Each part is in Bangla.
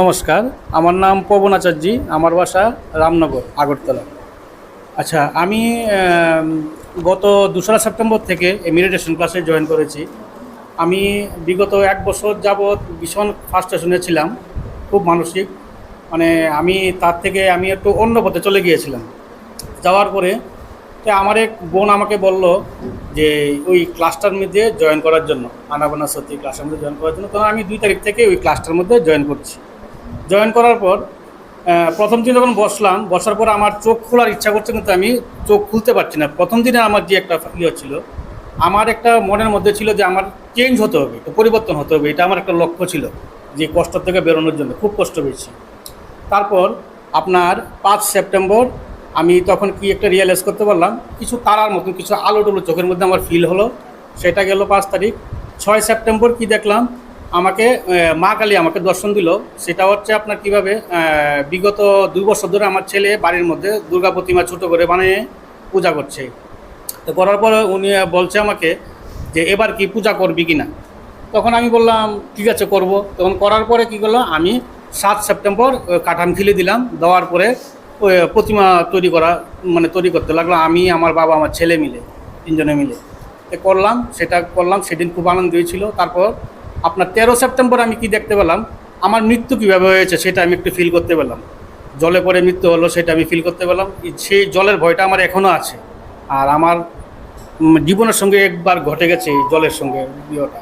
নমস্কার, আমার নাম পবন আচার্যি, আমার বাসা রামনগর, আগরতলা। আচ্ছা আমি গত দোসরা সেপ্টেম্বর থেকে মেডিটেশন ক্লাসে জয়েন করেছি। আমি বিগত এক বছর যাবৎ ভীষণ ফার্স্টেশনে ছিলাম, খুব মানসিক। মানে আমি তার থেকে আমি একটু অন্য পথে চলে গিয়েছিলাম। যাওয়ার পরে তো আমার এক বোন আমাকে বলল যে, ওই ক্লাসটার মধ্যে জয়েন করার জন্য, আনাবানা সত্যি ক্লাসের মধ্যে জয়েন করার জন্য। তখন আমি দুই তারিখ থেকে ওই ক্লাসটার মধ্যে জয়েন করছি। জয়েন করার পর প্রথম দিন যখন বসলাম, বসার পর আমার চোখ খোলার ইচ্ছা করছে, কিন্তু আমি চোখ খুলতে পারছি না। প্রথম দিনে আমার যে একটা ইয়ে ছিল, আমার একটা মনের মধ্যে ছিল যে আমার চেঞ্জ হতে হবে, একটু পরিবর্তন হতে হবে, এটা আমার একটা লক্ষ্য ছিল, যে কষ্ট থেকে বেরোনোর জন্য, খুব কষ্ট পেয়েছি। তারপর আপনার পাঁচ সেপ্টেম্বর আমি তখন কি একটা রিয়েলাইজ করতে পারলাম, কিছু তারার মতন কিছু আলো টুলো চোখের মধ্যে আমার ফিল হলো, সেটা গেল পাঁচ তারিখ। ছয় সেপ্টেম্বর কি দেখলাম আমাকে মা কালী আমাকে দর্শন দিল। সেটা হচ্ছে আপনার কীভাবে বিগত দুই বছর ধরে আমার ছেলে বাড়ির মধ্যে দুর্গা প্রতিমা ছোটো করে বানিয়ে পূজা করছে। তো করার পরে উনি বলছে আমাকে যে, এবার কি পূজা করবি কি না তখন আমি বললাম, ঠিক আছে, করব। তখন করার পরে কি করল আমি সাত সেপ্টেম্বর কাঠান ফিলে দিলাম। দেওয়ার পরে প্রতিমা তৈরি করা মানে তৈরি করতে লাগল আমি, আমার বাবা, আমার ছেলে মিলে, তিনজনে মিলে। করলাম, সেটা করলাম, সেদিন খুব আনন্দ হয়েছিল। তারপর আপনার তেরো সেপ্টেম্বর আমি কি দেখতে পেলাম? আমার মৃত্যু কীভাবে হয়েছে সেটা আমি একটু ফিল করতে পেলাম। জলে পরে মৃত্যু হলো সেটা আমি ফিল করতে পেলাম। সেই জলের ভয়টা আমার এখনও আছে। আর আমার জীবনের সঙ্গে একবার ঘটে গেছে জলের সঙ্গে বিয়েটা।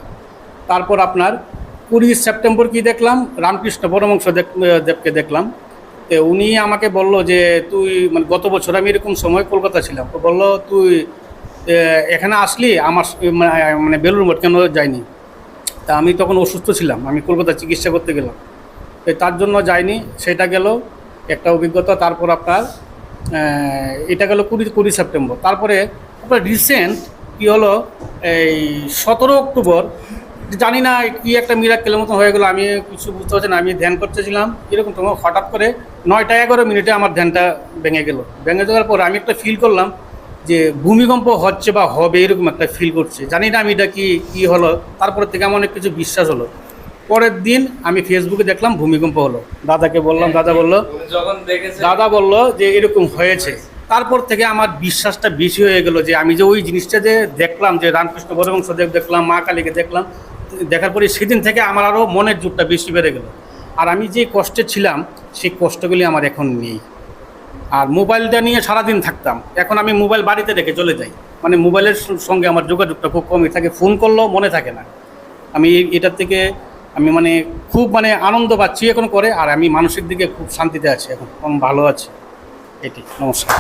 তারপর আপনার কুড়ি সেপ্টেম্বর কি দেখলাম? রামকৃষ্ণ পরমংশ দেবকে দেখলাম। তো উনি আমাকে বলল যে, তুই মানে গত বছর আমি এরকম সময় কলকাতা ছিলাম। বলল, তুই এখানে আসলি? আমার মানে মানে বেলুর মঠ কেন যায়নি? তা আমি তখন অসুস্থ ছিলাম, আমি কলকাতা চিকিৎসা করতে গেলাম। তার জন্য যাইনি, সেটা গেল একটা অভিজ্ঞতা, তারপর আপনার এটা গেল কুড়ি কুড়ি সেপ্টেম্বর। তারপরে আপনার রিসেন্ট কী হলো, এই সতেরো অক্টোবর, জানি না কি একটা মিরাক্কেলের মতো হয়ে গেলো, আমি কিছু বুঝতে পারছি না, আমি ধ্যান করতেছিলাম, এরকম তোমার হঠাৎ করে নয়টা এগারো মিনিটে আমার ধ্যানটা ভেঙে গেল। ভেঙে যাওয়ার পর আমি একটা ফিল করলাম যে ভূমিকম্প হচ্ছে বা হবে এরকম একটা ফিল করছে। জানি না আমি এটা কি কি হলো তারপর থেকে আমার অনেক কিছু বিশ্বাস হলো। পরের দিন আমি ফেসবুকে দেখলাম ভূমিকম্প হলো। দাদাকে বললাম দাদা বলল যখন দাদা বলল যে এরকম হয়েছে। তারপর থেকে আমার বিশ্বাসটা বেশি হয়ে গেল যে আমি যে ওই জিনিসটা যে দেখলাম যে রামকৃষ্ণ পরমংসদেব দেখলাম মা কালীকে দেখলাম দেখার পরে সেদিন থেকে আমার আরও মনের জোরটা বেশি বেড়ে গেল। আর আমি যে কষ্টে ছিলাম সেই কষ্টগুলি আমার এখন নেই। আর মোবাইলটা নিয়ে সারাদিন থাকতাম। এখন আমি মোবাইল বাড়িতে রেখে চলে যাই। মানে মোবাইলের সঙ্গে আমার যোগাযোগটা খুব কমই থাকে। ফোন করলেও মনে থাকে না। আমি এটার থেকে আমি মানে খুব মানে আনন্দ পাচ্ছি এখন করে, আর আমি মানসিক দিকে খুব শান্তিতে আছি এখন। ভালো আছি। এটি। নমস্কার।